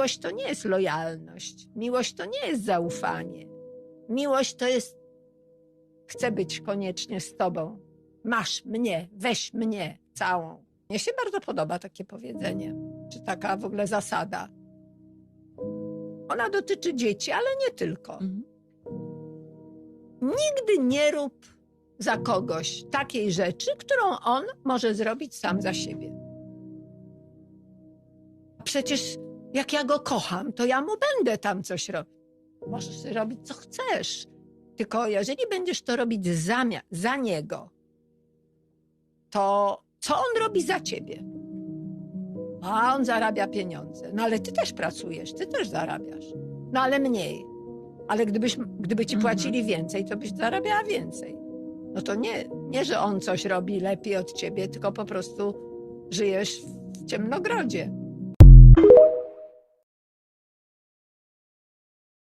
miłość to nie jest lojalność. Miłość to nie jest zaufanie. Miłość to jest chcę być koniecznie z tobą. Masz mnie, weź mnie całą. Mnie się bardzo podoba takie powiedzenie, czy taka w ogóle zasada. Ona dotyczy dzieci, ale nie tylko. Mhm. Nigdy nie rób za kogoś takiej rzeczy, którą on może zrobić sam za siebie. Przecież jak ja go kocham, to ja mu będę tam coś robić. Możesz robić co chcesz. Tylko jeżeli będziesz to robić zamia- za niego, to co on robi za ciebie? A on zarabia pieniądze. No ale ty też pracujesz, ty też zarabiasz. No ale mniej. Ale gdybyś, gdyby ci Mhm. płacili więcej, to byś zarabiała więcej. No to nie, nie, że on coś robi lepiej od ciebie, tylko po prostu żyjesz w ciemnogrodzie.